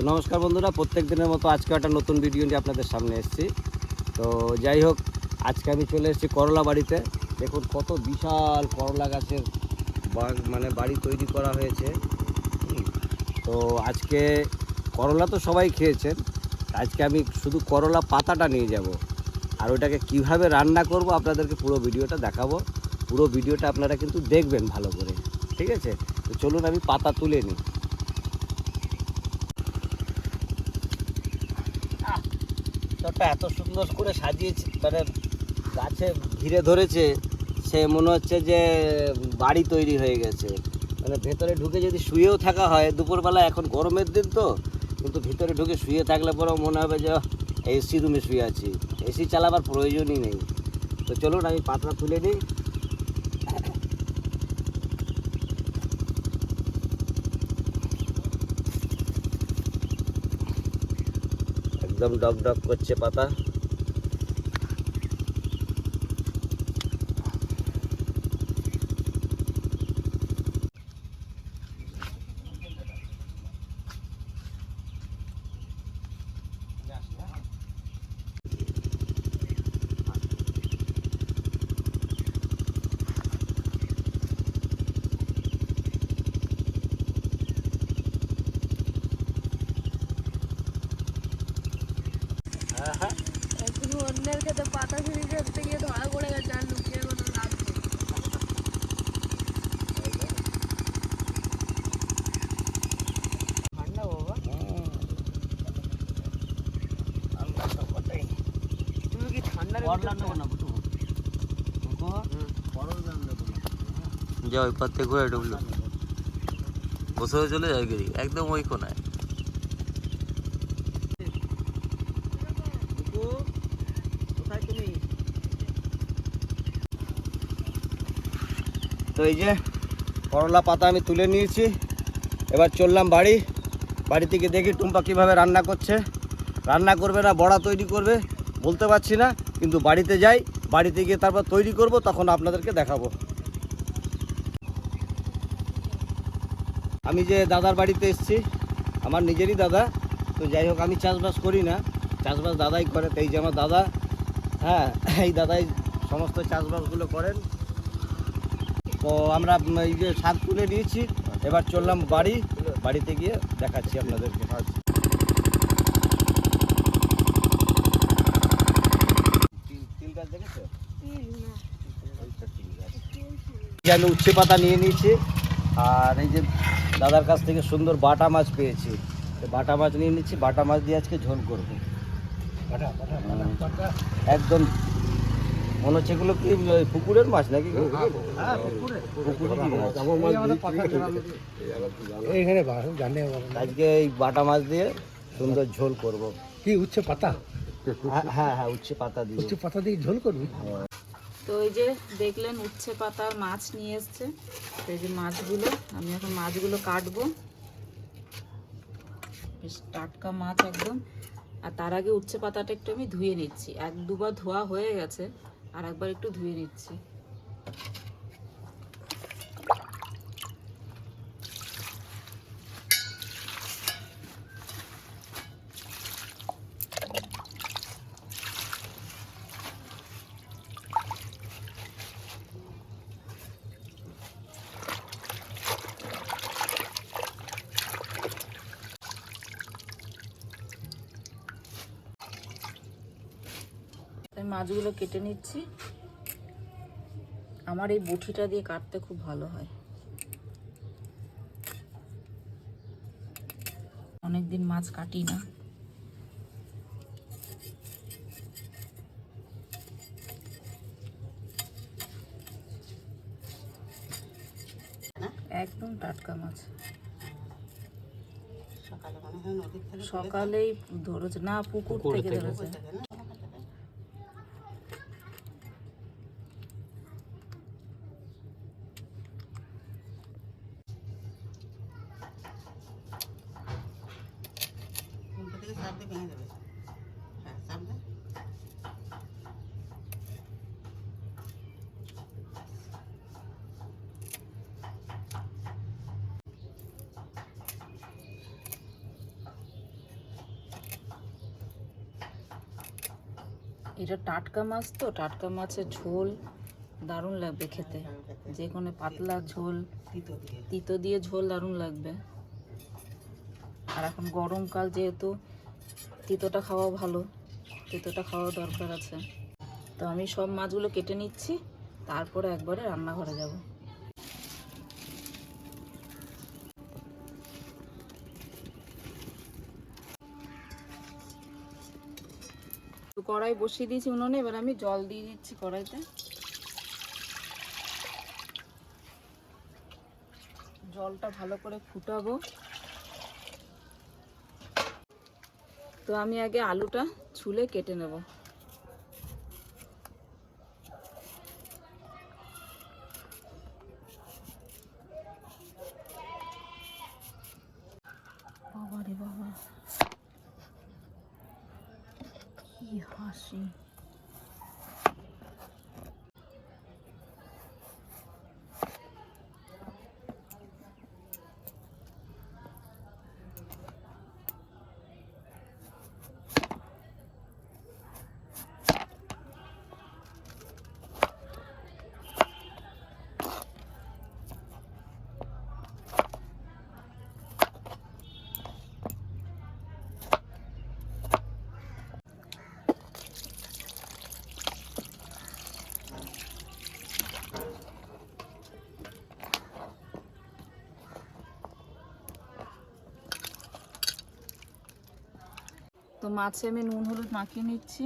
তো নমস্কার বন্ধুরা, প্রত্যেক দিনের মতো আজকে একটা নতুন ভিডিও নিয়ে আপনাদের সামনে এসেছি। তো যাই হোক, আজকে আমি চলে এসেছি করলা বাড়িতে। দেখুন কত বিশাল করলা গাছের মানে বাড়ি তৈরি করা হয়েছে। তো আজকে করলা তো সবাই খেয়েছেন। আজকে আমি শুধু করলা পাতাটা নিয়ে যাব। আর ওটাকে কীভাবে রান্না করব আপনাদেরকে পুরো ভিডিওটা দেখাবো। পুরো ভিডিওটা আপনারা কিন্তু দেখবেন ভালো করে। ঠিক আছে? তো চলুন আমি পাতা তুলে নিই। চটটা এত সুন্দর করে সাজিয়েছে মানে গাছে ঘিরে ধরেছে, সে মনে হচ্ছে যে বাড়ি তৈরি হয়ে গেছে। মানে ভেতরে ঢুকে যদি শুয়েও থাকা হয়, দুপুরবেলা এখন গরমের দিন তো, কিন্তু ভিতরে ঢুকে শুয়ে থাকলে পরেও মনে হবে যে এসি রুমে শুয়ে আছি। এসি চালাবার প্রয়োজনই নেই। তো চলুন, আমি পাতলা তুলে নিই। একদম ডক ডক করছে পাতা। একদিন অন্যের খেতে পাতা করতে গিয়ে ধরা পড়ে গেছে আর লুকিয়ে কোনো লাভ ঠান্ডা বাবা। তুমি কি ঠান্ডা যা ওই পাতে ঘুরে ঢুকলো বসে হয়ে চলে যায় গিরি একদম ওই কোনায়। তো এই যে করলা পাতা আমি তুলে নিয়েছি। এবার চললাম বাড়ি। বাড়ি থেকে দেখি টুম্পা কীভাবে রান্না করছে। রান্না করবে না, বড়া তৈরি করবে, বলতে পারছি না, কিন্তু বাড়িতে যাই, বাড়িতে গিয়ে তারপর তৈরি করব, তখন আপনাদেরকে দেখাবো। আমি যে দাদার বাড়িতে এসেছি, আমার নিজেরই দাদা, তো যাই হোক, আমি চাষবাস করি না। চাষবাস দাদাই করে, তো এই যে আমার দাদা হ্যাঁ এই দাদাই সমস্ত চাষবাসগুলো করেন। তো আমরা এই যে শাক তুলে নিয়েছি এবার চললাম বাড়ি বাড়িতে গিয়ে দেখাচ্ছি আপনাদেরকে। আমি উচ্ছে পাতা নিয়ে নিয়েছি আর এই যে দাদার কাছ থেকে সুন্দর বাটা মাছ পেয়েছি। বাটা মাছ নিয়ে নিচ্ছি বাটা মাছ দিয়ে আজকে ঝোল করব। একদম মনে হচ্ছে এগুলো কি পুকুরের মাছ নাকি? এইখানে জানে আজকে এই বাটা মাছ দিয়ে সুন্দর ঝোল করব। কি উচ্ছে পাতা? হ্যাঁ হ্যাঁ হ্যাঁ উচ্ছে পাতা দিয়ে। উচ্ছে পাতা দিয়ে ঝোল করবি? তো এই যে দেখলেন উচ্ছে পাতার মাছ নিয়ে এসছে। তো এই যে মাছগুলো আমি এখন মাছগুলো কাটবো। বেশ টাটকা মাছ একদম। আর তার আগে উচ্ছে পাতাটা একটু আমি ধুয়ে নিচ্ছি। এক দুবার ধোয়া হয়ে গেছে। আর একবার একটু ধুয়ে নিচ্ছি। মাছগুলো কেটে নিচ্ছি। আমার এই বটিটা দিয়ে কাটতে খুব ভালো হয়। অনেকদিন মাছ কাটি না। একদম টাটকা মাছ। সকালেই ধরেছে। না পুকুর থেকে ধরেছে। ভেঙে হ্যাঁ সামনে। এটা টাটকা মাছ তো টাটকা মাছের ঝোল দারুণ লাগবে খেতে। হ্যাঁ, হ্যাঁ, হ্যাঁ। যে কোনো পাতলা ঝোল তিতো দিয়ে ঝোল দারুণ লাগবে। আর এখন গরমকাল যেহেতু তিতোটা খাওয়া ভালো, তিতোটা খাওয়া দরকার আছে। তো আমি সব মাছগুলো কেটে নিচ্ছি, তারপরে একবারে রান্নাঘরে যাব। কড়াই বসিয়ে দিয়েছি উনুনে, এবার আমি জল দিয়ে দিচ্ছি কড়াইতে। জলটা ভালো করে ফুটাবো। তো আমি আগে আলুটা ছুলে কেটে নেব। মাছে আমি নুন, হলুদ মাখিয়ে নিচ্ছি।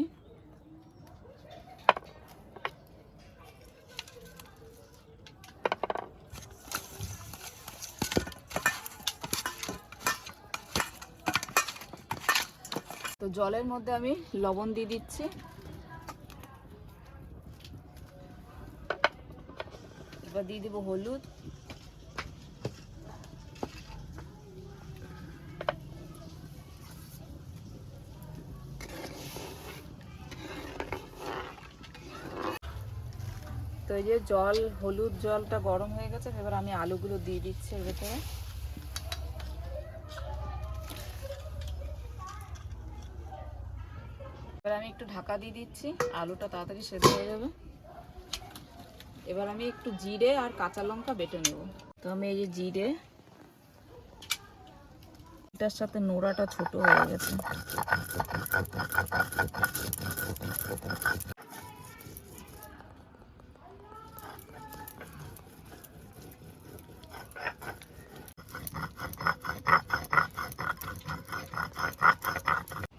তো জলের মধ্যে আমি লবণ দিয়ে দিচ্ছি। এবার দিয়ে দিব হলুদ। তো এই যে জল, হলুদ জলটা গরম হয়ে গেছে, এবার আমি আলুগুলো দিয়ে দিচ্ছি এর ভেতরে। এবার আমি একটু ঢাকা দিয়ে দিচ্ছি, আলুটা তাড়াতাড়ি সেদ্ধ হয়ে যাবে। এবার আমি একটু জিরে আর কাঁচা লঙ্কা বেটে নেব। তো আমি এই যে জিরে, এটার সাথে নোড়াটা ছোট হয়ে গেছে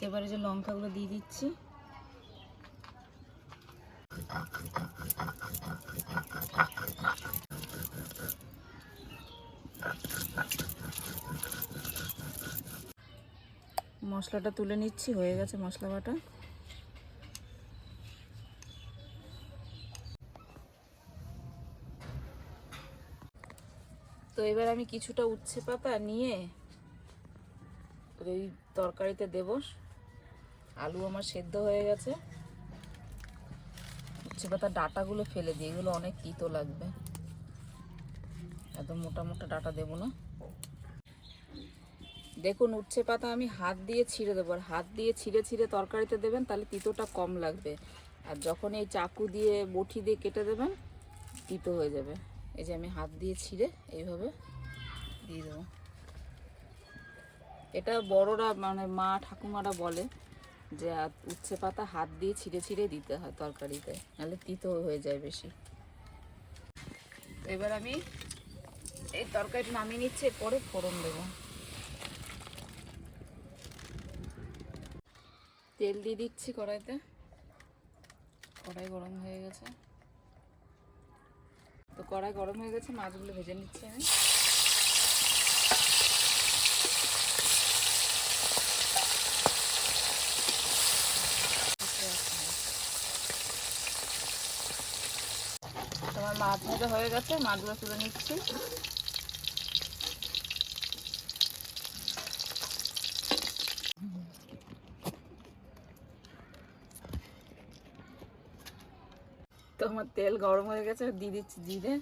এবারে যে লঙ্কাগুলো দিয়ে দিচ্ছি। মশলাটা তুলে নিচ্ছি, হয়ে গেছে মশলা বাটা। তো এবার আমি কিছুটা উচ্ছে পাতা নিয়ে ওই তরকারিতে দেব। আলু আমার সেদ্ধ হয়ে গেছে। উচ্ছে পাতার ডাটাগুলো ফেলে দিই, এগুলো অনেক তিতো লাগবে। এত মোটা মোটা ডাটা দেবো না। দেখুন, উচ্ছে পাতা আমি হাত দিয়ে ছিঁড়ে দেবো। আর হাত দিয়ে ছিঁড়ে ছিঁড়ে তরকারিতে দেবেন, তাহলে তিতোটা কম লাগবে। আর যখন এই চাকু দিয়ে, বটি দিয়ে কেটে দেবেন, তিতো হয়ে যাবে। এই যে আমি হাত দিয়ে ছিঁড়ে এইভাবে দিয়ে দেবো। এটা বড়রা মানে মা ঠাকুমারা বলে যে উচ্ছে পাতা হাত দিয়ে ছিঁড়ে ছিঁড়ে দিতে হয় তরকারিতে, নাহলে তিতো হয়ে যায় বেশি। তো এবার আমি এই তরকারিটা নামিয়ে নিচ্ছি পরে ফোড়ন দেবো। তেল দিয়ে দিচ্ছি কড়াইতে। কড়াই গরম হয়ে গেছে। তো কড়াই গরম হয়ে গেছে, মাছগুলো ভেজে নিচ্ছি আমি। মাছ ভাজা হয়ে গেছে, মাছগুলো তুলে নিচ্ছি। তো আমার তেল গরম হয়ে গেছে, দিয়ে দিচ্ছি জিরে।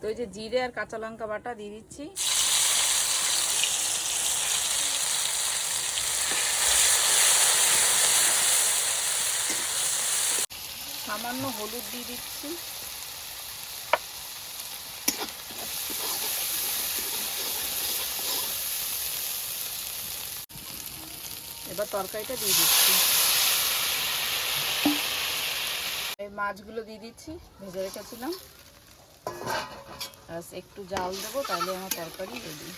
তো এই যে জিরে আর কাঁচা লঙ্কা বাটা দিয়ে দিচ্ছি। সামান্য হলুদ দিয়ে দিচ্ছি। এবার তরকারিটা দিয়ে দিচ্ছি। এই মাছগুলো দিয়ে দিচ্ছি, ভেজে রেখেছিলাম। ব্যাস, একটু জাল দেবো, তাহলে আমার তরকারি রেডি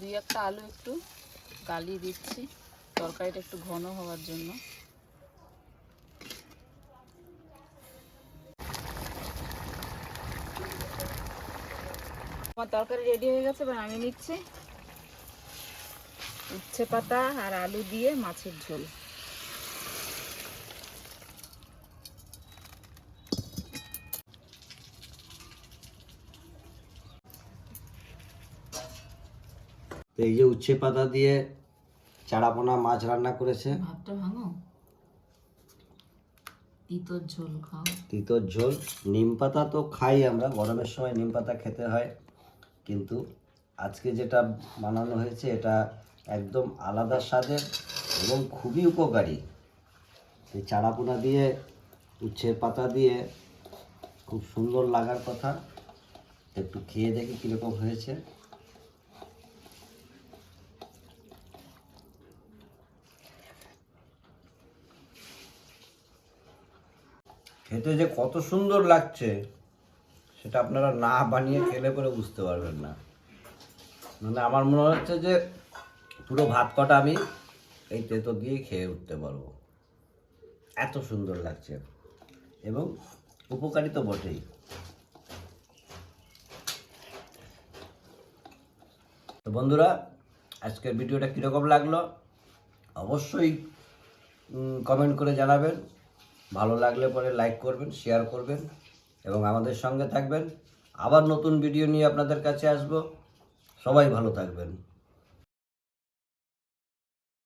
দুই একটা আলু একটু গালিয়ে দিচ্ছি, তরকারিটা একটু ঘন হওয়ার জন্য। আমার তরকারি রেডি হয়ে গেছে এবার আমি নিচ্ছি উচ্ছে পাতা আর আলু দিয়ে মাছের ঝোল। তো এই যে উচ্ছে পাতা দিয়ে চারাপোনা মাছ রান্না করেছে। ভাতটা ভাঙো? তিতর ঝোল খাও। তিতর ঝোল নিম পাতা তো খাই আমরা গরমের সময় নিম পাতা খেতে হয়। কিন্তু আজকে যেটা বানানো হয়েছে, এটা একদম আলাদা স্বাদের এবং খুবই উপকারী। এই চারাপোনা দিয়ে, উচ্ছের পাতা দিয়ে খুব সুন্দর লাগার কথা। একটু খেয়ে দেখি কীরকম হয়েছে। খেতে যে কত সুন্দর লাগছে। সেটা আপনারা না বানিয়ে খেলে পরে বুঝতে পারবেন না। মানে আমার মনে হচ্ছে যে পুরো ভাত কটা আমি এই তেতো দিয়ে খেয়ে উঠতে পারব। এত সুন্দর লাগছে। এবং উপকারী তো বটেই। তো বন্ধুরা, আজকের ভিডিওটা কীরকম লাগল? অবশ্যই কমেন্ট করে জানাবেন। ভালো লাগলে পরে লাইক করবেন শেয়ার করবেন। এবং আমাদের সঙ্গে থাকবেন। আবার নতুন ভিডিও নিয়ে আপনাদের কাছে আসব। সবাই ভালো থাকবেন।